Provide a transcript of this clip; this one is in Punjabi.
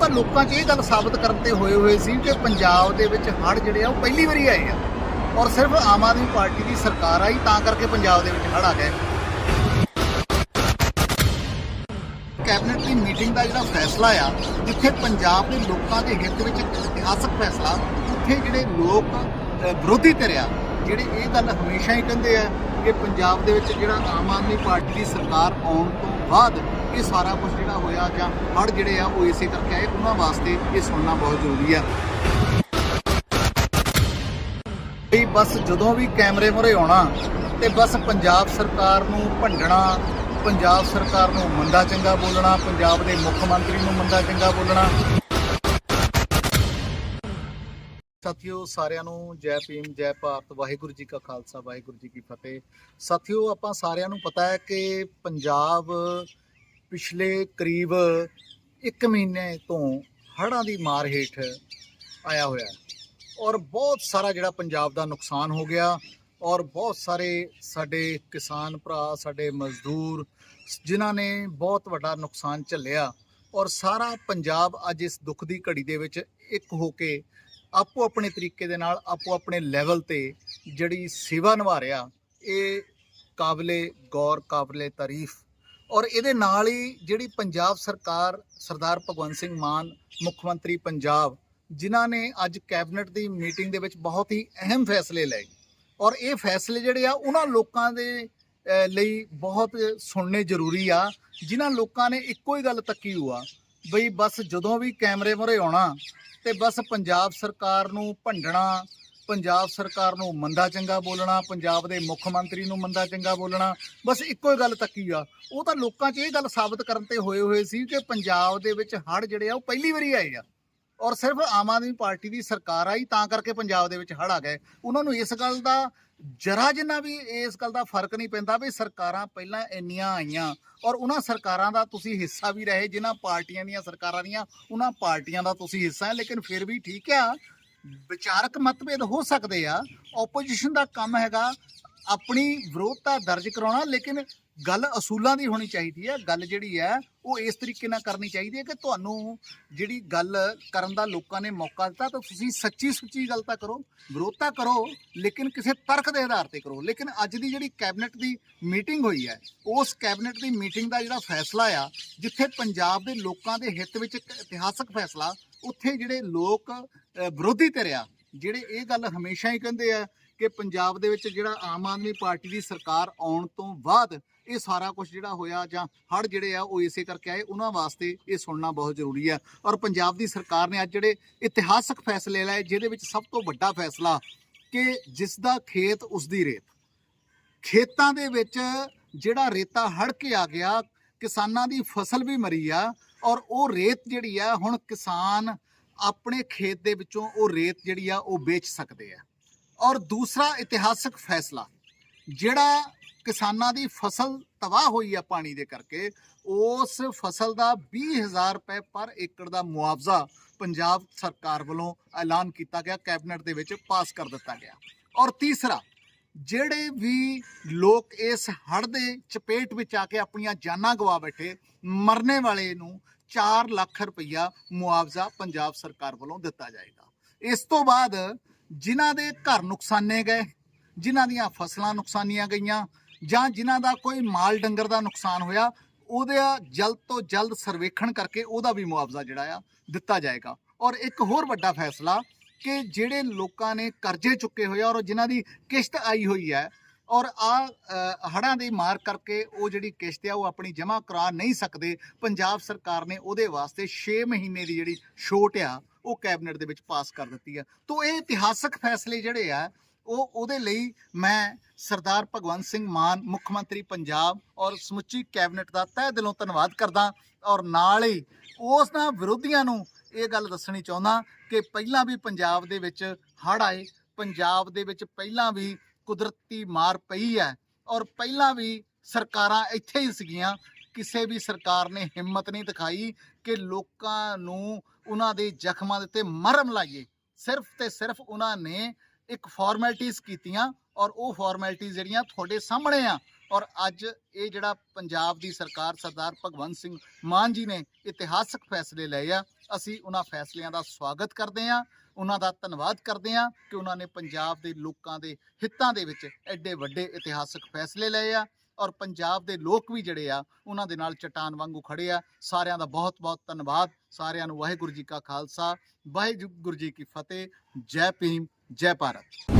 ਤਾਂ ਲੋਕਾਂ 'ਚ ਇਹ ਗੱਲ ਸਾਬਤ ਕਰਨ ਤੇ ਹੋਏ ਹੋਏ ਸੀ ਕਿ ਪੰਜਾਬ ਦੇ ਵਿੱਚ ਹੜ੍ਹ ਜਿਹੜੇ ਆ ਉਹ ਪਹਿਲੀ ਵਾਰੀ ਆਏ ਆ। ਔਰ ਸਿਰਫ ਆਮ ਆਦਮੀ ਪਾਰਟੀ ਦੀ ਸਰਕਾਰ ਆਈ, ਤਾਂ ਕਰਕੇ ਪੰਜਾਬ ਦੇ ਵਿੱਚ ਹੜ੍ਹ ਆ ਗਏ। ਕੈਬਨਿਟ ਦੀ ਮੀਟਿੰਗ ਦਾ ਜਿਹੜਾ ਫੈਸਲਾ ਆ, ਜਿੱਥੇ ਪੰਜਾਬ ਦੇ ਲੋਕਾਂ ਦੇ ਹਿੱਤ ਵਿੱਚ ਇੱਕ ਇਤਿਹਾਸਕ ਫੈਸਲਾ, ਉੱਥੇ ਜਿਹੜੇ ਲੋਕ ਵਿਰੋਧੀ ਧਿਰ ਆ, ਜਿਹੜੇ ਇਹ ਗੱਲ ਹਮੇਸ਼ਾ ਹੀ ਕਹਿੰਦੇ ਆ ਕਿ ਪੰਜਾਬ ਦੇ ਵਿੱਚ ਜਿਹੜਾ ਆਮ ਆਦਮੀ ਪਾਰਟੀ ਦੀ ਸਰਕਾਰ ਆਉਣ ਤੋਂ ਬਾਅਦ ਇਹ ਸਾਰਾ ਕੁਝ ਜਿਹੜਾ ਹੋਇਆ ਜਾਂ ਹੜ ਜਿਹੜੇ ਆ ਉਹ ਇਸੇ ਕਰਕੇ ਆਏ, ਉਹਨਾਂ ਵਾਸਤੇ ਇਹ ਸੁਣਨਾ ਬਹੁਤ ਜ਼ਰੂਰੀ ਆ। ਵੀ ਬਸ ਜਦੋਂ ਵੀ ਕੈਮਰੇ ਮੁਰੇ ਆਉਣਾ ਤੇ ਬਸ ਪੰਜਾਬ ਸਰਕਾਰ ਨੂੰ ਭੰਡਣਾ, ਪੰਜਾਬ ਸਰਕਾਰ ਨੂੰ ਮੰਦਾ ਚੰਗਾ ਬੋਲਣਾ, ਪੰਜਾਬ ਦੇ ਮੁੱਖ ਮੰਤਰੀ ਨੂੰ ਮੰਦਾ ਚੰਗਾ ਬੋਲਣਾ। ਸਾਥੀਓ, ਸਾਰਿਆਂ ਨੂੰ ਜੈ ਭੀਮ, ਜੈ ਭਾਰਤ, ਵਾਹਿਗੁਰੂ ਜੀ ਕਾ ਖਾਲਸਾ, ਵਾਹਿਗੁਰੂ ਜੀ ਕੀ ਫਤਿਹ। ਸਾਥੀਓ, ਆਪਾਂ ਸਾਰਿਆਂ ਨੂੰ ਪਤਾ ਹੈ ਕਿ ਪੰਜਾਬ ਪਿਛਲੇ ਕਰੀਬ 1 ਮਹੀਨੇ ਤੋਂ ਹੜ੍ਹਾਂ ਦੀ ਮਾਰ ਹੇਠ ਆਇਆ ਹੋਇਆ ਔਰ ਬਹੁਤ ਸਾਰਾ ਜਿਹੜਾ ਪੰਜਾਬ ਦਾ ਨੁਕਸਾਨ ਹੋ ਗਿਆ ਔਰ ਬਹੁਤ ਸਾਰੇ ਸਾਡੇ ਕਿਸਾਨ ਭਰਾ, ਸਾਡੇ ਮਜ਼ਦੂਰ ਜਿਨ੍ਹਾਂ ਨੇ ਬਹੁਤ ਵੱਡਾ ਨੁਕਸਾਨ ਝੱਲਿਆ ਔਰ ਸਾਰਾ ਪੰਜਾਬ ਅੱਜ ਇਸ ਦੁੱਖ ਦੀ ਘੜੀ ਦੇ ਵਿੱਚ ਇੱਕ ਹੋ ਕੇ ਆਪੋ ਆਪਣੇ ਤਰੀਕੇ ਦੇ ਨਾਲ, ਆਪੋ ਆਪਣੇ ਲੈਵਲ ਤੇ ਜਿਹੜੀ ਸੇਵਾ ਨਿਭਾ ਰਿਹਾ, ਇਹ ਕਾਬਲੇ ਗੌਰ, ਕਾਬਲੇ ਤਾਰੀਫ ਔਰ ਇਹਦੇ ਨਾਲ ਹੀ ਜਿਹੜੀ ਪੰਜਾਬ ਸਰਕਾਰ, ਸਰਦਾਰ ਭਗਵੰਤ ਸਿੰਘ ਮਾਨ, ਮੁੱਖ ਮੰਤਰੀ ਪੰਜਾਬ, ਜਿਨ੍ਹਾਂ ਨੇ ਅੱਜ ਕੈਬਨਿਟ ਦੀ ਮੀਟਿੰਗ ਦੇ ਵਿੱਚ ਬਹੁਤ ਹੀ ਅਹਿਮ ਫੈਸਲੇ ਲਏ। ਔਰ ਇਹ ਫੈਸਲੇ ਜਿਹੜੇ ਆ, ਉਹਨਾਂ ਲੋਕਾਂ ਦੇ ਲਈ ਬਹੁਤ ਸੁਣਨੇ ਜ਼ਰੂਰੀ ਆ, ਜਿਨ੍ਹਾਂ ਲੋਕਾਂ ਨੇ ਇੱਕੋ ਹੀ ਗੱਲ ਤੱਕੀ ਹੋਆ, ਬਈ ਬਸ ਜਦੋਂ ਵੀ ਕੈਮਰੇ ਮੁਰੇ ਆਉਣਾ ਤੇ ਬਸ ਪੰਜਾਬ ਸਰਕਾਰ ਨੂੰ ਭੰਡਣਾ ਪੰਜਾਬ ਸਰਕਾਰ ਨੂੰ ਮੰਦਾ ਚੰਗਾ ਬੋਲਣਾ, ਪੰਜਾਬ ਦੇ ਮੁੱਖ ਮੰਤਰੀ ਨੂੰ ਮੰਦਾ ਚੰਗਾ ਬੋਲਣਾ, ਬਸ ਇੱਕੋ ਹੀ ਗੱਲ ਤੱਕੀ ਆ। ਉਹ ਤਾਂ ਲੋਕਾਂ 'ਚ ਇਹ ਗੱਲ ਸਾਬਤ ਕਰਨ ਤੇ ਹੋਏ ਹੋਏ ਸੀ ਕਿ ਪੰਜਾਬ ਦੇ ਵਿੱਚ ਹੜ੍ਹ ਜਿਹੜੇ ਆ, ਉਹ ਪਹਿਲੀ ਵਾਰੀ ਆਏ ਆ। ਔਰ ਸਿਰਫ ਆਮ ਆਦਮੀ ਪਾਰਟੀ ਦੀ ਸਰਕਾਰ ਆਈ, ਤਾਂ ਕਰਕੇ ਪੰਜਾਬ ਦੇ ਵਿੱਚ ਹੜ੍ਹ ਆ ਗਏ। ਉਹਨਾਂ ਨੂੰ ਇਸ ਗੱਲ ਦਾ ਜਰਾ ਜਿੰਨਾ ਵੀ ਇਸ ਗੱਲ ਦਾ ਫ਼ਰਕ ਨਹੀਂ ਪੈਂਦਾ ਵੀ ਸਰਕਾਰਾਂ ਪਹਿਲਾਂ ਇੰਨੀਆਂ ਆਈਆਂ, ਔਰ ਉਹਨਾਂ ਸਰਕਾਰਾਂ ਦਾ ਤੁਸੀਂ ਹਿੱਸਾ ਵੀ ਰਹੇ, ਜਿਨ੍ਹਾਂ ਪਾਰਟੀਆਂ ਦੀਆਂ ਸਰਕਾਰਾਂ ਦੀਆਂ, ਉਹਨਾਂ ਪਾਰਟੀਆਂ ਦਾ ਤੁਸੀਂ ਹਿੱਸਾ ਹੈ, ਲੇਕਿਨ ਫਿਰ ਵੀ ਠੀਕ ਆ ਵਿਚਾਰਕ ਮਤਭੇਦ ਹੋ ਸਕਦੇ ਆ ਆਪੋਜੀਸ਼ਨ ਦਾ ਕੰਮ ਹੈਗਾ ਆਪਣੀ ਵਿਰੋਧਤਾ ਦਰਜ ਕਰਾਉਣਾ, ਲੇਕਿਨ ਗੱਲ ਅਸੂਲਾਂ ਦੀ ਹੋਣੀ ਚਾਹੀਦੀ ਹੈ ਗੱਲ ਜਿਹੜੀ ਹੈ ਉਹ ਇਸ ਤਰੀਕੇ ਨਾਲ ਕਰਨੀ ਚਾਹੀਦੀ ਹੈ ਕਿ ਤੁਹਾਨੂੰ ਜਿਹੜੀ ਗੱਲ ਕਰਨ ਦਾ ਲੋਕਾਂ ਨੇ ਮੌਕਾ ਦਿੱਤਾ, ਤਾਂ ਤੁਸੀਂ ਸੱਚੀ ਸੁੱਚੀ ਗੱਲ ਤਾਂ ਕਰੋ, ਵਿਰੋਧਤਾ ਕਰੋ, ਲੇਕਿਨ ਕਿਸੇ ਤਰਕ ਦੇ ਆਧਾਰ ਤੇ ਕਰੋ। ਲੇਕਿਨ ਅੱਜ ਦੀ ਜਿਹੜੀ ਕੈਬਨਿਟ ਦੀ ਮੀਟਿੰਗ ਹੋਈ ਹੈ, ਉਸ ਕੈਬਨਿਟ ਦੀ ਮੀਟਿੰਗ ਦਾ ਜਿਹੜਾ ਫੈਸਲਾ ਆ, ਜਿੱਥੇ ਪੰਜਾਬ ਦੇ ਲੋਕਾਂ ਦੇ ਹਿੱਤ ਵਿੱਚ ਇੱਕ ਇਤਿਹਾਸਕ ਫੈਸਲਾ ਉੱਥੇ ਜਿਹੜੇ ਲੋਕ ਵਿਰੋਧੀ ਧਿਰ ਆ, ਜਿਹੜੇ ਇਹ ਗੱਲ ਹਮੇਸ਼ਾ ਹੀ ਕਹਿੰਦੇ ਆ ਕਿ ਪੰਜਾਬ ਦੇ ਵਿੱਚ ਜਿਹੜਾ ਆਮ ਆਦਮੀ ਪਾਰਟੀ ਦੀ ਸਰਕਾਰ ਆਉਣ ਤੋਂ ਬਾਅਦ ਇਹ ਸਾਰਾ ਕੁਝ ਜਿਹੜਾ ਹੋਇਆ ਜਾਂ ਹੜ ਜਿਹੜੇ ਆ ਉਹ ਇਸੇ ਕਰਕੇ ਆਏ, ਉਹਨਾਂ ਵਾਸਤੇ ਇਹ ਸੁਣਨਾ ਬਹੁਤ ਜ਼ਰੂਰੀ ਹੈ ਔਰ ਪੰਜਾਬ ਦੀ ਸਰਕਾਰ ਨੇ ਅੱਜ ਜਿਹੜੇ ਇਤਿਹਾਸਕ ਫੈਸਲੇ ਲਏ, ਜਿਹਦੇ ਵਿੱਚ ਸਭ ਤੋਂ ਵੱਡਾ ਫੈਸਲਾ ਕਿ ਜਿਸ ਦਾ ਖੇਤ ਉਸ ਦੀ ਰੇਤ। ਖੇਤਾਂ ਦੇ ਵਿੱਚ ਜਿਹੜਾ ਰੇਤਾ ਹੜ ਕੇ ਆ ਗਿਆ ਕਿਸਾਨਾਂ ਦੀ ਫਸਲ ਵੀ ਮਰੀ ਆ ਔਰ ਉਹ ਰੇਤ ਜਿਹੜੀ ਆ, ਹੁਣ ਕਿਸਾਨ ਆਪਣੇ ਖੇਤ ਦੇ ਵਿੱਚੋਂ ਉਹ ਰੇਤ ਜਿਹੜੀ ਆ, ਉਹ ਵੇਚ ਸਕਦੇ ਆ। ਔਰ ਦੂਸਰਾ ਇਤਿਹਾਸਕ ਫੈਸਲਾ, ਜਿਹੜਾ ਕਿਸਾਨਾਂ ਦੀ ਫਸਲ ਤਬਾਹ ਹੋਈ ਆ ਪਾਣੀ ਦੇ ਕਰਕੇ, ਉਸ ਫਸਲ ਦਾ 20000 ਰੁਪਏ ਪਰ ਏਕੜ ਦਾ ਮੁਆਵਜ਼ਾ ਪੰਜਾਬ ਸਰਕਾਰ ਵੱਲੋਂ ਐਲਾਨ ਕੀਤਾ ਗਿਆ, ਕੈਬਨਿਟ ਦੇ ਵਿੱਚ ਪਾਸ ਕਰ ਦਿੱਤਾ ਗਿਆ। ਔਰ ਤੀਸਰਾ ਜਿਹੜੇ ਵੀ ਲੋਕ ਇਸ ਹੜ੍ਹ ਦੇ ਚਪੇਟ ਵਿੱਚ ਆ ਕੇ ਆਪਣੀਆਂ ਜਾਨਾਂ ਗਵਾ ਬੈਠੇ, ਮਰਨੇ ਵਾਲੇ ਨੂੰ 4 ਲੱਖ ਰੁਪਈਆ ਮੁਆਵਜ਼ਾ ਪੰਜਾਬ ਸਰਕਾਰ ਵੱਲੋਂ ਦਿੱਤਾ ਜਾਏਗਾ। ਇਸ ਤੋਂ ਬਾਅਦ ਜਿਨ੍ਹਾਂ ਦੇ ਘਰ ਨੁਕਸਾਨੇ ਗਏ, ਜਿਨ੍ਹਾਂ ਦੀਆਂ ਫਸਲਾਂ ਨੁਕਸਾਨੀਆਂ ਗਈਆਂ, ਜਾਂ ਜਿਨ੍ਹਾਂ ਦਾ ਕੋਈ ਮਾਲ ਡੰਗਰ ਦਾ ਨੁਕਸਾਨ ਹੋਇਆ, ਉਹਦਾ ਜਲਦ ਤੋਂ ਜਲਦ ਸਰਵੇਖਣ ਕਰਕੇ ਉਹਦਾ ਵੀ ਮੁਆਵਜ਼ਾ ਜਿਹੜਾ ਆ ਦਿੱਤਾ ਜਾਏਗਾ। ਔਰ ਇੱਕ ਹੋਰ ਵੱਡਾ ਫੈਸਲਾ ਕਿ ਜਿਹੜੇ ਲੋਕਾਂ ਨੇ ਕਰਜ਼ੇ ਚੁੱਕੇ ਹੋਏ ਆ ਔਰ ਜਿਨ੍ਹਾਂ ਦੀ ਕਿਸ਼ਤ ਆਈ ਹੋਈ ਹੈ ਔਰ ਆ ਹੜਾਂ ਦੀ ਮਾਰ ਕਰਕੇ ਉਹ ਜਿਹੜੀ ਕਿਸ਼ਤ ਆ ਉਹ ਆਪਣੀ ਜਮ੍ਹਾਂ ਕਰਾ ਨਹੀਂ ਸਕਦੇ, ਪੰਜਾਬ ਸਰਕਾਰ ਨੇ ਉਹਦੇ ਵਾਸਤੇ 6 ਮਹੀਨੇ ਦੀ ਜਿਹੜੀ ਛੋਟ ਆ ਉਹ ਕੈਬਨਿਟ ਦੇ ਵਿੱਚ ਪਾਸ ਕਰ ਦਿੱਤੀ ਆ ਤੋਂ ਇਹ ਇਤਿਹਾਸਕ ਫੈਸਲੇ ਜਿਹੜੇ ਆ, ਉਹ ਉਹਦੇ ਲਈ ਮੈਂ ਸਰਦਾਰ ਭਗਵੰਤ ਸਿੰਘ ਮਾਨ, ਮੁੱਖ ਮੰਤਰੀ ਪੰਜਾਬ ਔਰ ਸਮੁੱਚੀ ਕੈਬਨਿਟ ਦਾ ਤਹਿ ਦਿਲੋਂ ਧੰਨਵਾਦ ਕਰਦਾ ਔਰ ਨਾਲ ਹੀ ਉਸ ਨਾਲ ਵਿਰੋਧੀਆਂ ਨੂੰ ਇਹ ਗੱਲ ਦੱਸਣੀ ਚਾਹੁੰਦਾ ਕਿ ਪਹਿਲਾਂ ਵੀ ਪੰਜਾਬ ਦੇ ਵਿੱਚ ਹੜ੍ਹ ਆਏ, ਪੰਜਾਬ ਦੇ ਵਿੱਚ ਪਹਿਲਾਂ ਵੀ ਕੁਦਰਤੀ ਮਾਰ ਪਈ ਹੈ ਔਰ ਪਹਿਲਾਂ ਵੀ ਸਰਕਾਰਾਂ ਇੱਥੇ ਹੀ ਸੀਗੀਆਂ, ਕਿਸੇ ਵੀ ਸਰਕਾਰ ਨੇ ਹਿੰਮਤ ਨਹੀਂ ਦਿਖਾਈ ਕਿ ਲੋਕਾਂ ਨੂੰ ਉਹਨਾਂ ਦੇ ਜ਼ਖਮਾਂ ਦੇ ਉੱਤੇ ਮਰਮ ਲਾਈਏ। ਸਿਰਫ ਤੇ ਸਿਰਫ ਉਹਨਾਂ ਨੇ ਇੱਕ ਫਾਰਮੈਲਿਟੀਆਂ ਕੀਤੀਆਂ ਔਰ ਉਹ ਫਾਰਮੈਲਿਟੀਆਂ ਜਿਹੜੀਆਂ ਤੁਹਾਡੇ ਸਾਹਮਣੇ ਆ ਔਰ ਅੱਜ ਇਹ ਜਿਹੜਾ ਪੰਜਾਬ ਦੀ ਸਰਕਾਰ ਸਰਦਾਰ ਭਗਵੰਤ ਸਿੰਘ ਮਾਨ ਜੀ ਨੇ ਇਤਿਹਾਸਕ ਫੈਸਲੇ ਲਏ ਆ, ਅਸੀਂ ਉਹਨਾਂ ਫੈਸਲਿਆਂ ਦਾ ਸਵਾਗਤ ਕਰਦੇ ਹਾਂ, ਉਹਨਾਂ ਦਾ ਧੰਨਵਾਦ ਕਰਦੇ ਹਾਂ ਕਿ ਉਹਨਾਂ ਨੇ ਪੰਜਾਬ ਦੇ ਲੋਕਾਂ ਦੇ ਹਿੱਤਾਂ ਦੇ ਵਿੱਚ ਐਡੇ ਵੱਡੇ ਇਤਿਹਾਸਕ ਫੈਸਲੇ ਲਏ ਆ ਔਰ ਪੰਜਾਬ ਦੇ ਲੋਕ ਵੀ ਜਿਹੜੇ ਆ, ਉਹਨਾਂ ਦੇ ਨਾਲ ਚਟਾਨ ਵਾਂਗੂ ਖੜੇ ਆ। ਸਾਰਿਆਂ ਦਾ ਬਹੁਤ ਬਹੁਤ ਧੰਨਵਾਦ। ਸਾਰਿਆਂ ਨੂੰ ਵਾਹਿਗੁਰੂ ਜੀ ਕਾ ਖਾਲਸਾ, ਵਾਹਿਗੁਰੂ ਜੀ ਕੀ ਫਤਿਹ। ਜੈ ਭੀਮ, ਜੈ ਭਾਰਤ।